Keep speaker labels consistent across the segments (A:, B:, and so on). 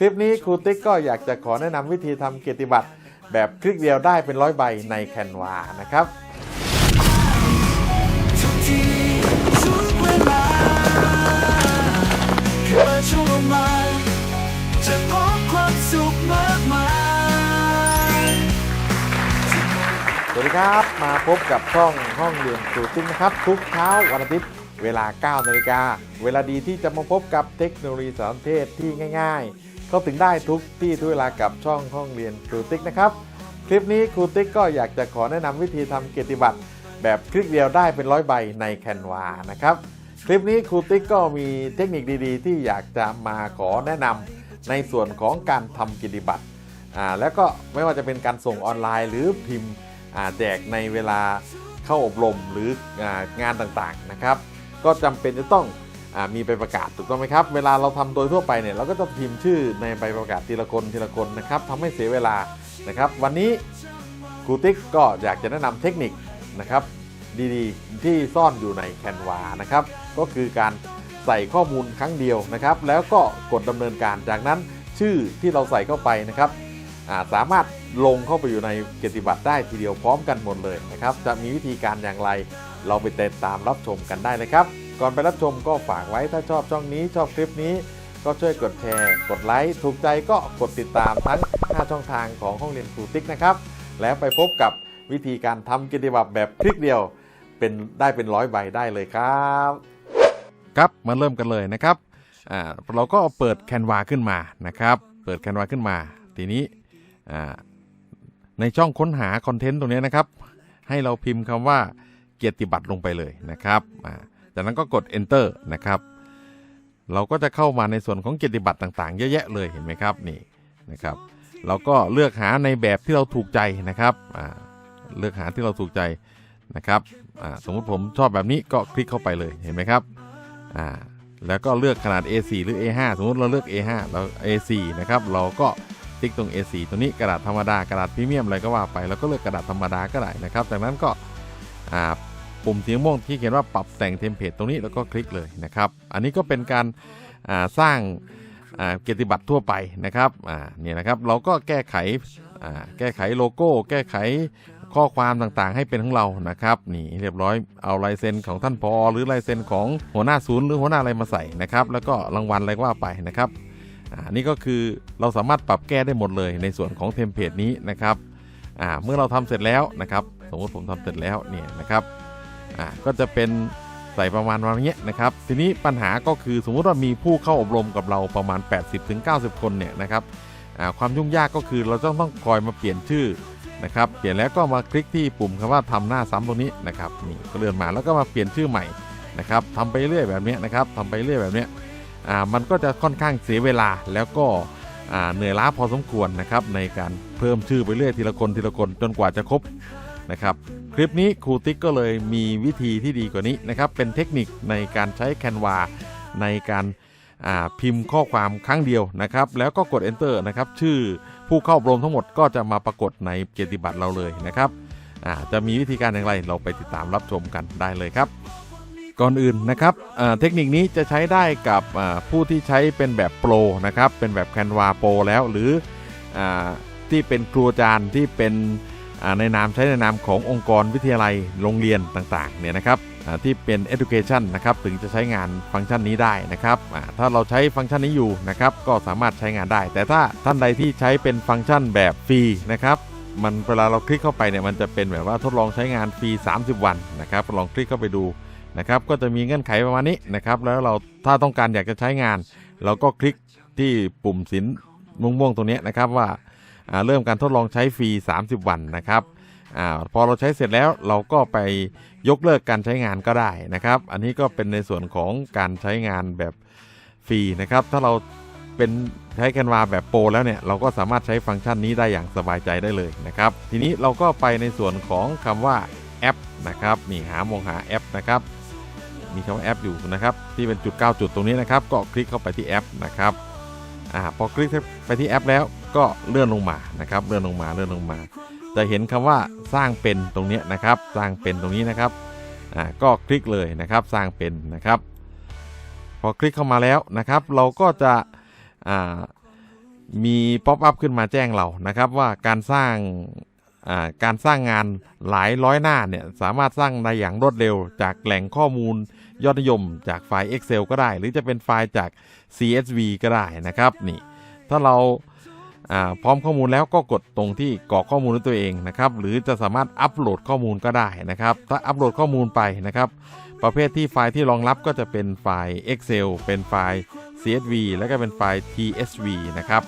A: คลิปนี้ครูติ๊กก็อยากจะขอแนะนำวิธีทำเกียรติบัตรแบบคลิกเดียวได้เป็นร้อยใบในแคนวานะครับ
B: จะพบความสุขมากมาย
A: สวัสดีครับมาพบกับช่องห้องเรียนครูติ๊กนะครับ ทุกเช้าวันอาทิตย์เวลา 9 นาฬิกา เวลาดีที่จะมาพบกับเทคโนโลยีสารเทศที่ง่าย ๆ เข้าถึงได้ทุกที่ทุกเวลากับช่องห้องเรียนครูติ๊กนะครับ คลิปนี้ครูติ๊กก็อยากจะขอแนะนำวิธีทำเกียรติบัตรแบบคลิกเดียวได้เป็นร้อยใบในแคนวานะครับ คลิปนี้ครูติ๊กก็มีเทคนิคดีๆ ที่อยากจะมาขอแนะนำในส่วนของการทำกิจบัตรอ่าแล้วก็ไม่ว่าจะเป็นการส่งออนไลน์หรือพิมพ์อ่าแจกในเวลาเข้าอบรมหรืองานต่างๆนะครับ ก็จำเป็นจะต้อง มีใบประกาศถูกต้องไหมครับ เวลาเราทำโดยทั่วไปเนี่ยเราก็จะพิมพ์ชื่อในใบประกาศทีละคนทีละคนนะครับทำให้เสียเวลานะครับ วันนี้ครูติ๊กก็อยากจะแนะนำเทคนิคนะครับ ดีๆ ที่ซ่อนอยู่ในแคนวานะครับ ก็คือการใส่ข้อมูลครั้งเดียวนะครับ แล้วก็กดดำเนินการจากนั้นชื่อที่เราใส่เข้าไปนะครับาสามารถลงเข้าไปอยู่ในเกียรติบัตรได้ทีเดียวพร้อมกันหมดเลยนะครับ จะมีวิธีการอย่างไร เราไปติดตามรับชมกันได้เลยครับ ก่อนไปรับชมก็ฝากไว้ถ้าชอบช่องนี้ชอบคลิปนี้ ก็ช่วยกดแชร์ กดไลค์ถูกใจก็กดติดตามทั้ง 5 ช่องทางของห้องเรียนครูติ๊กนะครับ แล้วไปพบกับวิธีการทำกิจบัตรแบบคลิกเดียว เป็นได้เป็นร้อยใบได้เลยครับ ครับมาเริ่มกันเลยนะครับอ่าเราก็เปิดแคนวาขึ้นมานะครับ เปิดแคนวาขึ้นมา ทีนี้อ่าในช่องค้นหาคอนเทนต์ตรงนี้นะครับ ให้เราพิมพ์คำว่าเกียรติบัตรลงไปเลยนะครับอ่า จากนั้นก็กด enter นะครับ เราก็จะเข้ามาในส่วนของเกียรติบัตรต่างๆ เยอะแยะเลยเห็นไหมครับนี่นะครับ เราก็เลือกหาในแบบที่เราถูกใจนะครับเลือกหาที่เราถูกใจนะครับสมมุติผมชอบแบบนี้ก็คลิกเข้าไปเลยเห็นไหมครับแล้วก็เลือกขนาด A4 หรือ A5 สมมติเราเลือก A5 เรา A4 นะครับเราก็คลิกตรง A4 ตัวนี้กระดาษธรรมดากระดาษพรีเมียมอะไรก็ว่าไป แล้วก็เลือกกระดาษธรรมดาก็ได้นะครับ จากนั้นก็ ปุ่มสีม่วงที่เขียนว่าปรับแต่งเทมเพลตตรงนี้แล้วก็คลิกเลยนะครับ อันนี้ก็เป็นการาสร้างาเกียรติบัตรทั่วไปนะครับเนี่ยนะครับเราก็แก้ไขแก้ไขโลโก้ แก้ไขข้อความต่างๆ ให้เป็นของเรานะครับนี่เรียบร้อยเอาลายเซ็นของท่านพอหรือลายเซ็นของหัวหน้าศูนย์หรือหัวหน้าอะไรมาใส่นะครับ แล้วก็รางวัลอะไรก็ว่าไปนะครับอ่านี่ก็คือเราสามารถปรับแก้ได้หมดเลยในส่วนของเทมเพลตนี้นะครับเมื่อเราทำเสร็จแล้วนะครับ สมมติผมทำเสร็จแล้วเนี่ยนะครับ อ่าก็จะเป็นใส่ประมาณวันนี้นะครับ ทีนี้ปัญหาก็คือสมมุติว่ามีผู้เข้าอบรมกับเราประมาณ 80-90 คนเนี่ยนะครับความยุ่งยากก็คือเราต้องต้องคอยมาเปลี่ยนชื่อนะครับ เปลี่ยนแล้วก็มาคลิกที่ปุ่มคำว่าทำหน้าซ้ำตรงนี้นะครับนี่ก็เลื่อนมาแล้วก็มาเปลี่ยนชื่อใหม่นะครับทำไปเรื่อยแบบนี้นะครับทำไปเรื่อยแบบนี้อ่ามันก็จะค่อนข้างเสียเวลาแล้วก็เหนื่อยล้าพอสมควรนะครับในการเพิ่มชื่อไปเรื่อยทีละคนทีละคนจนกว่าจะครบ นะครับ คลิปนี้ครูติ๊กก็เลยมีวิธีที่ดีกว่านี้นะครับ เป็นเทคนิคในการใช้แคนวาในการาพิมพ์ข้อความครั้งเดียวนะครับ แล้วก็กด enter นะครับ ชื่อผู้เข้าอบรมทั้งหมดก็จะมาปรากฏในเกียรติบัตรเราเลยนะครับจะมีวิธีการอย่างไรเราไปติดตามรับชมกันได้เลยครับ ก่อนอื่นนะครับเทคนิคนี้จะใช้ได้กับผู้ที่ใช้เป็นแบบโปรนะครับ เป็นแบบแคนวาโปรแล้วหรืออที่เป็นครูอาจารย์ที่เป็น ในนามใช้ในนามขององค์กรวิทยาลัยโรงเรียนต่างๆเนี่ยนะครับที่เป็น education นะครับถึงจะใช้งานฟังก์ชันนี้ได้นะครับถ้าเราใช้ฟังก์ชันนี้อยู่นะครับก็สามารถใช้งานได้ แต่ถ้าท่านใดที่ใช้เป็นฟังก์ชันแบบฟรีนะครับมันเวลาเราคลิกเข้าไปเนี่ยมันจะเป็นแบบว่าทดลองใช้งานฟรี 30 วันนะครับลองคลิกเข้าไปดูนะครับก็จะมีเงื่อนไขประมาณนี้นะครับแล้วเราถ้าต้องการอยากจะใช้งาน เราก็คลิกที่ปุ่มสินม่วงๆตรงเนี้ยนะครับว่า เริ่มการทดลองใช้ฟรี 30 วันนะครับอาพอเราใช้เสร็จแล้วเราก็ไปยกเลิกการใช้งานก็ได้นะครับ อันนี้ก็เป็นในส่วนของการใช้งานแบบฟรีนะครับ ถ้าเราเป็นใช้แคนวาแบบโปรแล้วเนี่ยเราก็สามารถใช้ฟังก์ชันนี้ได้อย่างสบายใจได้เลยนะครับ ทีนี้เราก็ไปในส่วนของคำว่าแอปนะครับนี่หามองหาแอปนะครับมีคำว่าแอปอยู่นะครับที่เป็นจุด 9 จุดตรงนี้นะครับ ก็คลิกเข้าไปที่แอปนะครับอ่าพอคลิกไปที่แอปแล้ว ก็เลื่อนลงมานะครับเลื่อนลงมาเลื่อนลงมา จะเห็นคำว่าสร้างเป็นตรงนี้นะครับ สร้างเป็นตรงนี้นะครับอ่าก็คลิกเลยนะครับสร้างเป็นนะครับ พอคลิกเข้ามาแล้วนะครับ เราก็จะอ่ามีป๊อปอัพขึ้นมาแจ้งเรานะครับว่าการสร้างอ่าการสร้างงานหลายร้อยหน้าเนี่ยสามารถสร้างได้อย่างรวดเร็ว จากแหล่งข้อมูลยอดนิยม จากไฟล์ Excel ก็ได้ หรือจะเป็นไฟล์จาก CSV ก็ได้นะครับนี่ถ้าเราอ่า พร้อมข้อมูลแล้วก็กดตรงที่กรอกข้อมูลด้วยตัวเองนะครับหรือจะสามารถอัปโหลดข้อมูลก็ได้นะครับ ถ้าอัปโหลดข้อมูลไปนะครับ ประเภทที่ไฟล์ที่รองรับก็จะเป็นไฟล์ Excel เป็นไฟล์ CSV แล้วก็เป็นไฟล์ TSV นะครับ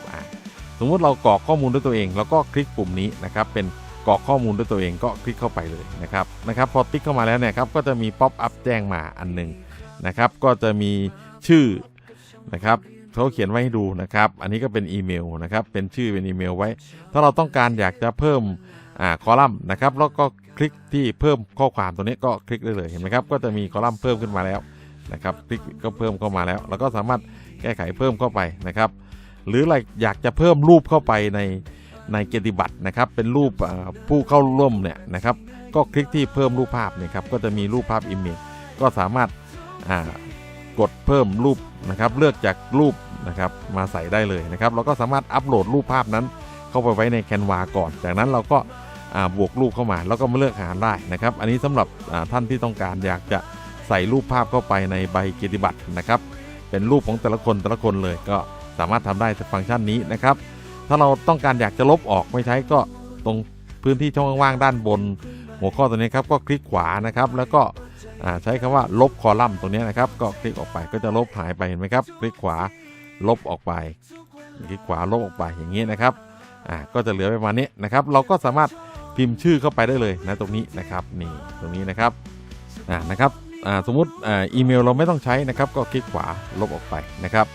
A: สมมุติเรากรอกข้อมูลด้วยตัวเอง แล้วก็คลิกปุ่มนี้นะครับ เป็นกรอกข้อมูลด้วยตัวเองก็คลิกเข้าไปเลยนะครับนะครับ พอคลิกเข้ามาแล้วเนี่ยครับก็จะมีป๊อปอัพแจ้งมาอันหนึ่งนะครับ ก็จะมีชื่อนะครับ เขาเขียนไว้ให้ดูนะครับ อันนี้ก็เป็นอีเมลนะครับ เป็นชื่อเป็นอีเมลไว้ ถ้าเราต้องการอยากจะเพิ่มอ่าคอลัมน์นะครับ แล้วก็คลิกที่เพิ่มข้อความตัวนี้ก็คลิกได้เลยเห็นไหมครับ ก็จะมีคอลัมน์เพิ่มขึ้นมาแล้วนะครับ คลิกก็เพิ่มเข้ามาแล้ว แล้วก็สามารถแก้ไขเพิ่มเข้าไปนะครับ หรืออะไรอยากจะเพิ่มรูปเข้าไปในในเกียรติบัตรนะครับ เป็นรูปผู้เข้าร่วมเนี่ยนะครับ ก็คลิกที่เพิ่มรูปภาพเนี่ยครับ ก็จะมีรูปภาพอิมเมจก็สามารถ กดเพิ่มรูปนะครับเลือกจากรูปนะครับมาใส่ได้เลยนะครับเราก็สามารถอัปโหลดรูปภาพนั้น เข้าไปไว้ในแคนวาก่อน จากนั้นเราก็าบวกรูปเข้ามา แล้วก็มาเลือกหารได้นะครับ อันนี้สำหรับท่านที่ต้องการอยากจะใส่รูปภาพเข้าไปในใบเกียรติบัตรนะครับ เป็นรูปของแต่ละคนแต่ละคนเลยก็สามารถทำได้จากฟังก์ชันนี้นะครับ ถ้าเราต้องการอยากจะลบออกไม่ใช้ก็ตรงพื้นที่ช่องว่างด้านบน หัวข้อตัวนี้ครับก็คลิกขวานะครับ แล้วก็ ใช้คำว่าลบคอลัมน์ตรงนี้นะครับ ก็คลิกออกไปก็จะลบหายไปเห็นไหมครับ คลิกขวาลบออกไป คลิกขวาลบออกไปอย่างนี้นะครับอ่าก็จะเหลือประมาณนี้นะครับ เราก็สามารถพิมพ์ชื่อเข้าไปได้เลยนะตรงนี้นะครับนี่ตรงนี้นะครับอ่านะครับอ่าสมมุติอ่าอีเมลเราไม่ต้องใช้นะครับ ก็คลิกขวาลบออกไปนะครับ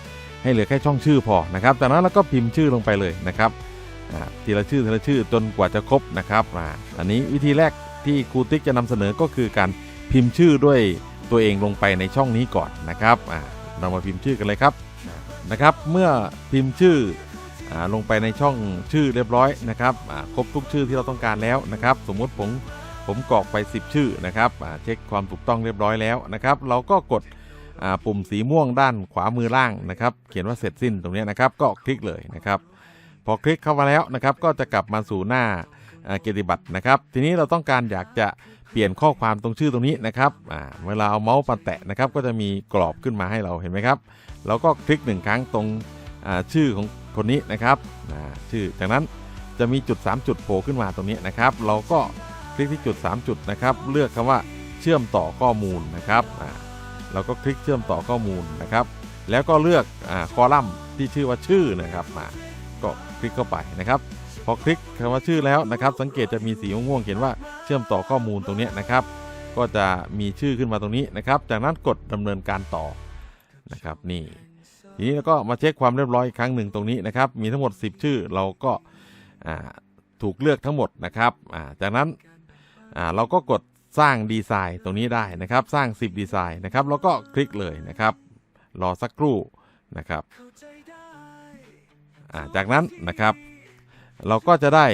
A: ให้เหลือแค่ช่องชื่อพอนะครับจากนั้นเราก็พิมพ์ชื่อลงไปเลยนะครับอ่าทีละชื่อทีละชื่อจนกว่าจะครบนะครับอ่าอันนี้วิธีแรกที่ครูติ๊กจะนำเสนอก็คือการ พิมพ์ชื่อด้วยตัวเองลงไปในช่องนี้ก่อนนะครับเรามาพิมพ์ชื่อกันเลยครับนะครับ เมื่อพิมพ์ชื่ออลงไปในช่องชื่อเรียบร้อยนะครับครบทุกชื่อที่เราต้องการแล้วนะครับ สมมติผมผมกรอกไป 10 ชื่อนะครับเช็คความถูกต้องเรียบร้อยแล้วนะครับ เราก็กดปุ่มสีม่วงด้านขวามือล่างนะครับ เขียนว่าเสร็จสิ้นตรงนี้นะครับ ก็คลิกเลยนะครับ พอคลิกเข้ามาแล้วนะครับ ก็จะกลับมาสู่หน้าเกียรติบัตรนะครับ ทีนี้เราต้องการอยากจะ ปลี่ยนข้อความตรงชื่อตรงนี้นะครับอ่าเวลาเอาเมาส์มาแตะนะครับ ก็จะมีกรอบขึ้นมาให้เราเห็นไหมครับเราก็คลิกหนึ่งครั้งตรงอ่าชื่อของคนนี้นะครับอ่าชื่อ จากนั้นจะมีจุด 3 จุดโผล่ขึ้นมาตรงนี้นะครับ เราก็คลิกที่จุด 3 จุดนะครับ เลือกคำว่าเชื่อมต่อข้อมูลนะครับอ่าเราก็คลิกเชื่อมต่อข้อมูลนะครับ แล้วก็เลือกอาคอลัมน์ที่ชื่อว่าชื่อนะครับมาก็คลิกเข้าไปนะครับ พอคลิกคำว่าชื่อแล้วนะครับ สังเกตจะมีสีม่วงๆเขียนว่าเชื่อมต่อข้อมูลตรงนี้นะครับ ก็จะมีชื่อขึ้นมาตรงนี้นะครับ จากนั้นกดดำเนินการต่อนะครับนี่ทีนี้เราก็มาเช็คความเรียบร้อยอีกครั้งหนึ่งตรงนี้นะครับ มีทั้งหมด 10 ชื่อเราก็ถูกเลือกทั้งหมดนะครับาจากนั้นเราก็กดสร้างดีไซน์ตรงนี้ได้นะครับ สร้าง 10 ดีไซน์นะครับ แล้วก็คลิกเลยนะครับ รอสักครู่นะครับาจากนั้นนะครับ เราก็จะได้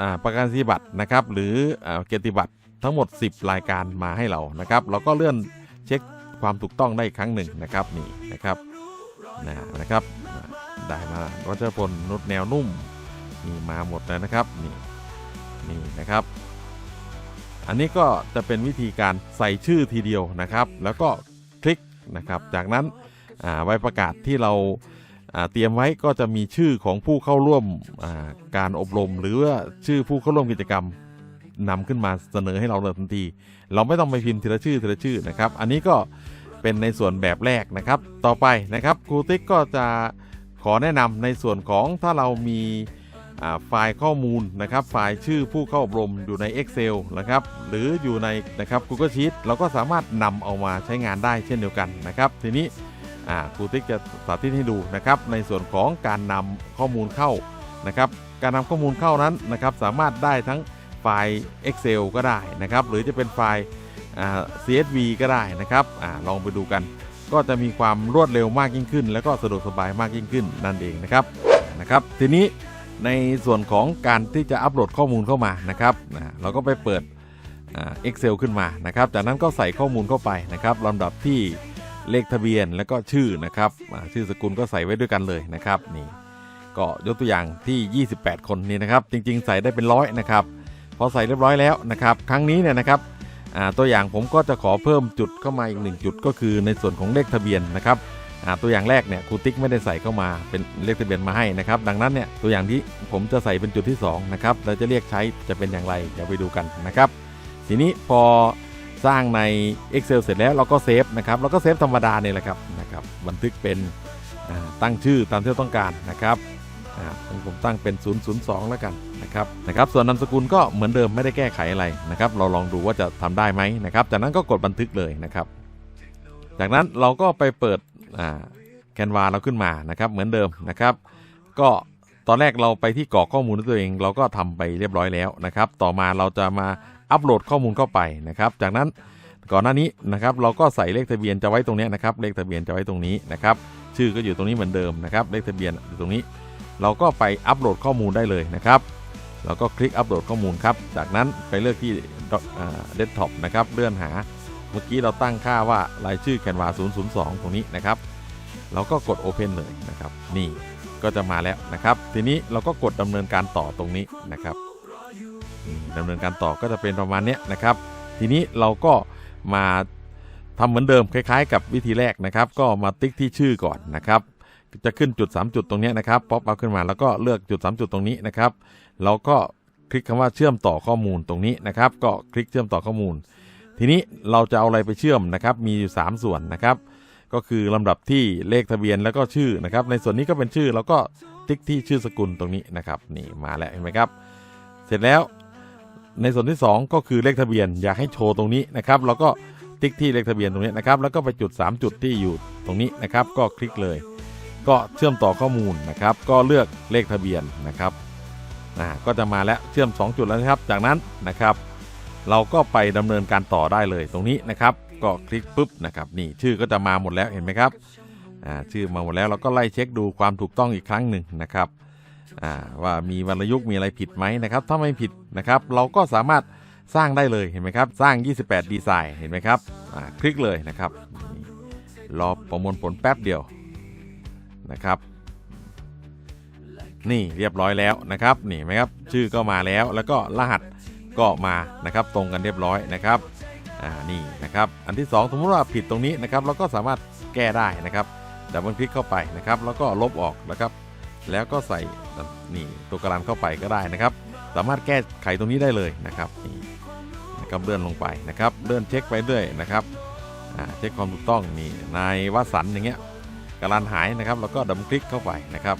A: อาประกันนียบัตรนะครับ หรืออเกียรติบัตรทั้งหมด 10 รายการมาให้เรานะครับ เราก็เลื่อนเช็คความถูกต้องได้อีกครั้งหนึ่งนะครับนี่นะครับนะนะครับ ได้มาวัชพลนุชแนวนุ่มนี่มาหมดแล้วนะครับนี่นี่นะครับ อันนี้ก็จะเป็นวิธีการใส่ชื่อทีเดียวนะครับ แล้วก็คลิกนะครับ จากนั้นอ่าใบประกาศที่เรา เตรียมไว้ก็จะมีชื่อของผู้เข้าร่วมการอบรม หรือว่าชื่อผู้เข้าร่วมกิจกรรมนำขึ้นมาเสนอให้เราเลยทันที เราไม่ต้องไปพิมพ์ทีละชื่อทีละชื่อนะครับ อันนี้ก็เป็นในส่วนแบบแรกนะครับ ต่อไปนะครับครูติ๊กก็จะขอแนะนำในส่วนของถ้าเรามีไฟล์ข้อมูลนะครับ ไฟล์ชื่อผู้เข้าอบรมอยู่ใน Excel นะครับ หรืออยู่ในนะครับ Google Sheet เราก็สามารถนำเอามาใช้งานได้เช่นเดียวกันนะครับ ทีนี้ ครูติ๊กจะสาธิตให้ดูนะครับในส่วนของการนำข้อมูลเข้านะครับการนำข้อมูลเข้านั้นนะครับสามารถได้ทั้งไฟล์ Excel ก็ได้นะครับหรือจะเป็นไฟล์ CSV ก็ได้นะครับอลองไปดูกัน ก็จะมีความรวดเร็วมากยิ่งขึ้น แล้วก็สะดวกสบายมากยิ่งขึ้นนั่นเองนะครับนะครับทีนี้ในส่วนของการที่จะอัปโหลดข้อมูลเข้ามานะครับเราก็ไปเปิดอ่า Excel ขึ้นมานะครับ จากนั้นก็ใส่ข้อมูลเข้าไปนะครับลำดับที่ เลขทะเบียนแล้วก็ชื่อนะครับชื่อสกุลก็ใส่ไว้ด้วยกันเลยนะครับนี่ก็ยกตัวอย่างที่ 28 คนนี่นะครับ จริง ๆ ใส่ได้เป็นร้อยนะครับพอใส่เรียบร้อยแล้วนะครับ ครั้งนี้เนี่ยนะครับตัวอย่างผมก็จะขอเพิ่มจุดเข้ามาอีกหนึ่งจุดก็คือในส่วนของเลขทะเบียนนะครับตัวอย่างแรกเนี่ยครูติ๊กไม่ได้ใส่เข้ามาเป็นเลขทะเบียนมาให้นะครับ ดังนั้นเนี่ยตัวอย่างที่ผมจะใส่เป็นจุดที่สองนะครับเราจะเรียกใช้จะเป็นอย่างไรเดี๋ยวไปดูกันนะครับ ทีนี้พอ สร้างใน Excel เสร็จแล้วเราก็เซฟนะครับเราก็เซฟธรรมดาเนี่ยแหละครับนะครับบันทึกเป็นตั้งชื่อตามที่เราต้องการนะครับผมตั้งเป็น 002 แล้วกันนะครับนะครับส่วนนามสกุลก็เหมือนเดิมไม่ได้แก้ไขอะไรนะครับ เราลองดูว่าจะทำได้ไหมนะครับจากนั้นก็กดบันทึกเลยนะครับ จากนั้นเราก็ไปเปิดแคนวาเราขึ้นมานะครับ เหมือนเดิมนะครับ ก็ตอนแรกเราไปที่กรอกข้อมูลด้วยตัวเอง เราก็ทำไปเรียบร้อยแล้วนะครับ ต่อมาเราจะมา อัปโหลดข้อมูลเข้าไปนะครับ จากนั้นก่อนหน้านี้นะครับเราก็ใส่เลขทะเบียนจะไว้ตรงนี้นะครับเลขทะเบียนจะไว้ตรงนี้นะครับชื่อก็อยู่ตรงนี้เหมือนเดิมนะครับเลขทะเบียนอยู่ตรงนี้ เราก็ไปอัปโหลดข้อมูลได้เลยนะครับเราก็คลิกอัปโหลดข้อมูลครับจากนั้นไปเลือกที่เดสก์ท็อปนะครับเลื่อนหาเมื่อกี้เราตั้งค่าว่ารายชื่อ Canva 002 ตรงนี้นะครับเราก็กด Open เลยนะครับนี่ก็จะมาแล้วนะครับ ทีนี้เราก็กดดำเนินการต่อตรงนี้นะครับ ดำเนินการต่อก็จะเป็นประมาณนี้นะครับ ทีนี้เราก็มาทำเหมือนเดิมคล้าย ๆ กับวิธีแรกนะครับ ก็มาติ๊กที่ชื่อก่อนนะครับ จะขึ้นจุด 3 จุดตรงนี้นะครับป๊อปเอาขึ้นมาแล้วก็เลือกจุด 3 จุดตรงนี้นะครับเราก็คลิกคำว่าเชื่อมต่อข้อมูลตรงนี้นะครับ ก็คลิกเชื่อมต่อข้อมูล ทีนี้เราจะเอาอะไรไปเชื่อมนะครับ มีอยู่ 3 ส่วนนะครับ ก็คือลำดับที่เลขทะเบียนแล้วก็ชื่อนะครับ ในส่วนนี้ก็เป็นชื่อแล้วก็ติ๊กที่ชื่อสกุลตรงนี้นะครับ นี่มาแล้วเห็นไหมครับ เสร็จแล้ว ในส่วนที่ 2 ก็คือเลขทะเบียน อยากให้โชว์ตรงนี้นะครับเราก็ติ๊กที่เลขทะเบียนตรงนี้นะครับ แล้วก็ไปจุด 3 จุดที่อยู่ตรงนี้นะครับ ก็คลิกเลย ก็เชื่อมต่อข้อมูลนะครับ ก็เลือกเลขทะเบียนนะครับอ่าก็จะมาแล้วเชื่อม 2 จุดแล้วนะครับ จากนั้นนะครับ เราก็ไปดำเนินการต่อได้เลยตรงนี้นะครับ ก็คลิกปุ๊บนะครับ นี่ชื่อก็จะมาหมดแล้วเห็นไหมครับอ่าชื่อมาหมดแล้วเราก็ไล่เช็คดูความถูกต้องอีกครั้งหนึ่งนะครับ ว่ามีวรรณยุกมีอะไรผิดไหมนะครับ ถ้าไม่ผิดนะครับ เราก็สามารถสร้างได้เลยเห็นไหมครับ สร้าง 28 ดีไซน์เห็นไหมครับคลิกเลยนะครับรอประมวลผลแป๊บเดียวนะครับ นี่เรียบร้อยแล้วนะครับนี่เห็นไหมครับชื่อก็มาแล้วแล้วก็รหัสก็มานะครับตรงกันเรียบร้อยนะครับอ่านี่นะครับ อันที่ 2 สมมติว่าผิดตรงนี้นะครับ เราก็สามารถแก้ได้นะครับดับเบิลคลิกเข้าไปนะครับ แล้วก็ลบออกนะครับ แล้วก็ใส่ นี่ตัวกระดานเข้าไปก็ได้นะครับ สามารถแก้ไขตรงนี้ได้เลยนะครับนี่นะครับเลื่อนลงไปนะครับเลื่อนเช็คไปเรื่อยนะครับเช็คความถูกต้องนี่นายวสันต์อย่างเงี้ยกระดานหายนะครับ แล้วก็ดับคลิกเข้าไปนะครับ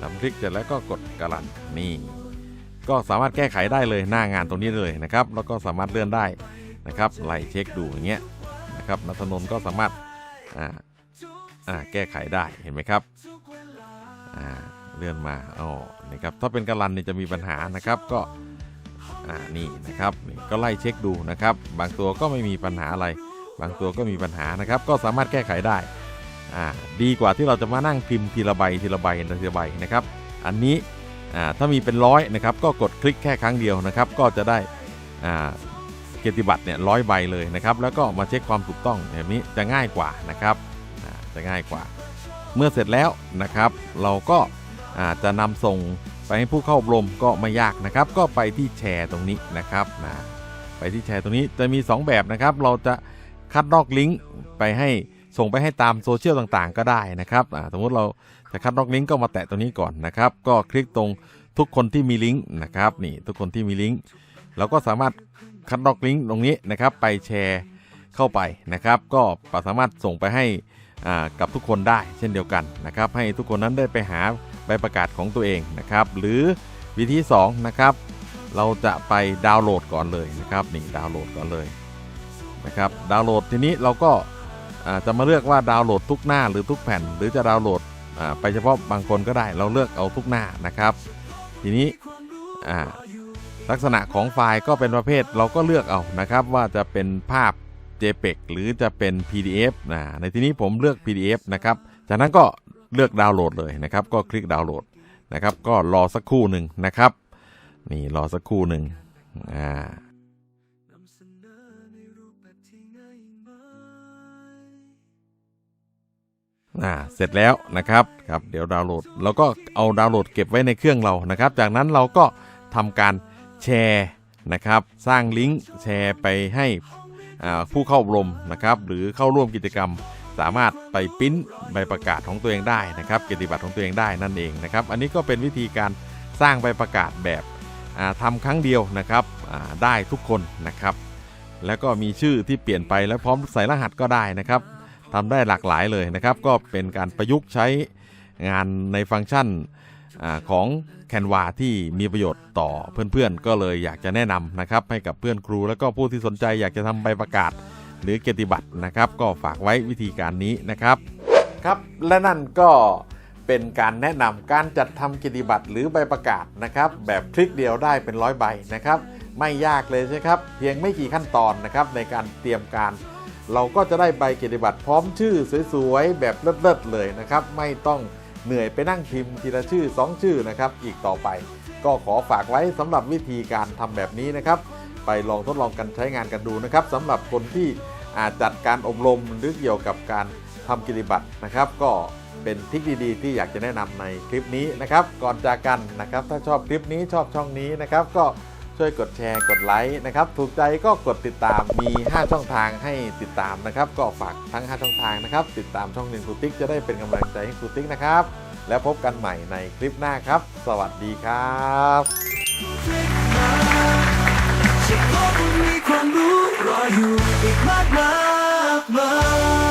A: ดับคลิกเสร็จแล้วก็กดกระดานนี่ก็สามารถแก้ไขได้เลยหน้างานตรงนี้เลยนะครับ แล้วก็สามารถเลื่อนได้นะครับไล่เช็คดูอย่างเงี้ยนะครับนัทนนก็สามารถอ่าอ่าแก้ไขได้เห็นไหมครับ ลื่อนมาอ๋อนี่ครับถ้าเป็นกระลันนี่จะมีปัญหานะครับก็อ่านี่นะครับนี่ก็ไล่เช็คดูนะครับ บางตัวก็ไม่มีปัญหาอะไร บางตัวก็มีปัญหานะครับ ก็สามารถแก้ไขได้อ่าดีกว่าที่เราจะมานั่งพิมพ์ทีละใบทีละใบทีละใบนะครับ อันนี้อ่าถ้ามีเป็นร้อยนะครับก็กดคลิกแค่ครั้งเดียวนะครับ ก็จะได้อ่าเกียรติบัตรเนี่ยร้อยใบเลยนะครับ แล้วก็มาเช็คความถูกต้องแบบนี้จะง่ายกว่านะครับอ่าจะง่ายกว่า เมื่อเสร็จแล้วนะครับ เราก็ จะนำส่งไปให้ผู้เข้าอบรมก็ไม่ยากนะครับ ก็ไปที่แชร์ตรงนี้นะครับนะไปที่แชร์ตรงนี้จะมี 2 แบบนะครับ เราจะคัดลอกลิงก์ไปให้ส่งไปให้ตามโซเชียลต่างๆ ก็ได้นะครับสมมติเราจะคัดลอกลิงก์ก็มาแตะตรงนี้ก่อนนะครับ ก็คลิกตรงทุกคนที่มีลิงก์นะครับนี่ทุกคนที่มีลิงก์เราก็สามารถคัดลอกลิงก์ตรงนี้นะครับ ไปแชร์เข้าไปนะครับ ก็สามารถส่งไปให้กับทุกคนได้เช่นเดียวกันนะครับ ให้ทุกคนนั้นได้ไปหา ใบประกาศของตัวเองนะครับ หรือวิธี2นะครับ เราจะไปดาวน์โหลดก่อนเลยนะครับนี่ดาวน์โหลดก่อนเลยนะครับ ดาวน์โหลดทีนี้เราก็าจะมาเลือกว่าดาวน์โหลดทุกหน้าหรือทุกแผ่น หรือจะดาวน์โหลดไปเฉพาะบางคนก็ได้ เราเลือกเอาทุกหน้านะครับ ทีนี้ลักษณะของไฟล์ก็เป็นประเภทเราก็เลือกเอานะครับ ว่าจะเป็นภาพ JPEG หรือจะเป็น PDF นะในที่นี้ผมเลือก PDF นะครับ จากนั้นก็ เลือกดาวน์โหลดเลยนะครับ ก็คลิกดาวน์โหลดนะครับ ก็รอสักครู่หนึ่งนะครับ นี่รอสักครู่หนึ่งอ่า
B: เสนอในรูปแบบที่ง่ายมาย
A: อ่าเสร็จแล้วนะครับครับ เดี๋ยวดาวน์โหลดแล้วก็เอาดาวน์โหลดเก็บไว้ในเครื่องเรานะครับ จากนั้นเราก็ทำการแชร์นะครับ สร้างลิงก์แชร์ไปให้อ่าผู้เข้าอบรมนะครับ หรือเข้าร่วมกิจกรรม สามารถไปปิ้นใบประกาศของตัวเองได้นะครับเกียรติบัตรของตัวเองได้นั่นเองนะครับอันนี้ก็เป็นวิธีการสร้างใบประกาศแบบอ่าทำครั้งเดียวนะครับได้ทุกคนนะครับ แล้วก็มีชื่อที่เปลี่ยนไปแล้วพร้อมใส่รหัสก็ได้นะครับทำได้หลากหลายเลยนะครับ ก็เป็นการประยุกต์ใช้งานในฟังก์ชันอของ Canva ที่มีประโยชน์ต่อเพื่อนๆ ก็เลยอยากจะแนะนำนะครับ ให้กับเพื่อนครู แล้วก็ผู้ที่สนใจอยากจะทำใบประกาศ หรือเกียรติบัตรนะครับ ก็ฝากไว้วิธีการนี้นะครับครับและนั่นก็เป็นการแนะนำการจัดทำเกียรติบัตรหรือใบประกาศนะครับ แบบคลิกเดียวได้เป็นร้อยใบนะครับ ไม่ยากเลยใช่ครับ เพียงไม่กี่ขั้นตอนนะครับในการเตรียมการ เราก็จะได้ใบเกียรติบัตรพร้อมชื่อสวยๆ แบบเลิศๆเลยนะครับ ไม่ต้องเหนื่อยไปนั่งพิมพ์ทีละชื่อ 2 ชื่อนะครับ อีกต่อไป ก็ขอฝากไว้สำหรับวิธีการทำแบบนี้นะครับ ไปลองทดลองกันใช้งานกันดูนะครับสำหรับคนที่ จจัดการอบรมหรือเกี่ยวกับการทำกิจบัตรนะครับ ก็เป็นทิคดีๆ ที่อยากจะแนะนำในคลิปนี้นะครับ ก่อนจากกันนะครับ ถ้าชอบคลิปนี้ชอบช่องนี้นะครับ ก็ช่วยกดแชร์กดไลค์นะครับ ถูกใจก็กดติดตามมี 5 ช่องทางให้ติดตามนะครับ ก็ฝากทั้ง 5 ช่องทางนะครับ ติดตามช่องเรียนครูติ๊กจะได้เป็นกำลังใจให้ครูติ๊กนะครับ แล้วพบกันใหม่ในคลิปหน้าครับ สวัสดีครับ
B: อยู่อีกมากมากมาย